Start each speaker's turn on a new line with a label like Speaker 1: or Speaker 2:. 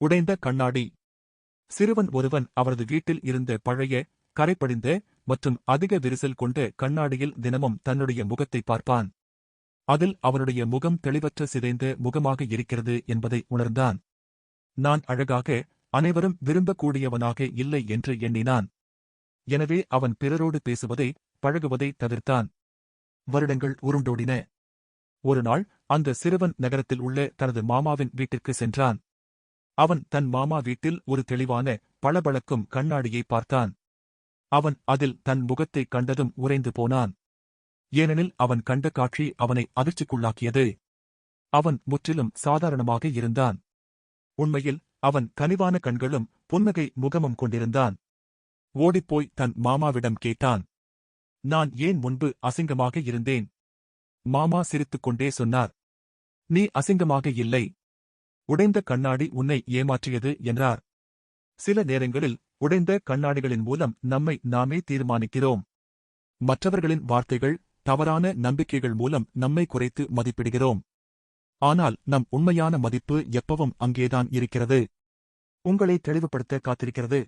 Speaker 1: உடைந்த கண்ணாடி. சிறுவன் ஒருவன் அவரது வீட்டில் இருந்த பழைய கரைப்படிந்த மற்றும் அதிக விரிசல் கொண்ட கண்ணாடியில் தினமும் தன்னுடைய முகத்தை பார்ப்பான். அதில் அவனுடைய முகம் தெளிவற்ற சிதைந்த முகமாக இருக்கிறது என்பதை உணர்ந்தான். நான் அழகாக அனைவரும் விரும்பக்கூடியவனாக இல்லை என்று எண்ணினான். எனவே அவன் பிறரோடு பேசுவதை பழகுவதை தவிர்த்தான். வருடங்கள் உருண்டோடின. ஒரு நாள் அந்த சிறுவன் நகரத்தில் உள்ள தனது மாமாவின் வீட்டிற்கு சென்றான். அவன் தன் மாமா வீட்டில் ஒரு தெளிவான பளபளக்கும் கண்ணாடியை பார்த்தான். அவன் அதில் தன் முகத்தைக் கண்டதும் உறைந்து போனான். ஏனெனில் அவன் கண்ட காட்சி அவனை அதிர்ச்சிக்குள்ளாக்கியது. அவன் முற்றிலும் சாதாரணமாக இருந்தான். உண்மையில் அவன் கனிவான கண்களும் புன்னகை முகமும் கொண்டிருந்தான். ஓடிப்போய் தன் மாமாவிடம் கேட்டான். நான் ஏன் முன்பு அசிங்கமாக இருந்தேன்? மாமா சிரித்துக்கொண்டே சொன்னார். நீ அசிங்கமாக இல்லை. உடைந்த கண்ணாடி உன்னை ஏமாற்றியது என்றார். சில நேரங்களில் உடைந்த கண்ணாடிகளின் மூலம் நம்மை நாமே தீர்மானிக்கிறோம். மற்றவர்களின் வார்த்தைகள் தவறான நம்பிக்கைகள் மூலம் நம்மை குறைத்து மதிப்பிடுகிறோம். ஆனால் நம் உண்மையான மதிப்பு எப்பவும் அங்கேதான் இருக்கிறது. உங்களை தெளிவுபடுத்த காத்திருக்கிறது.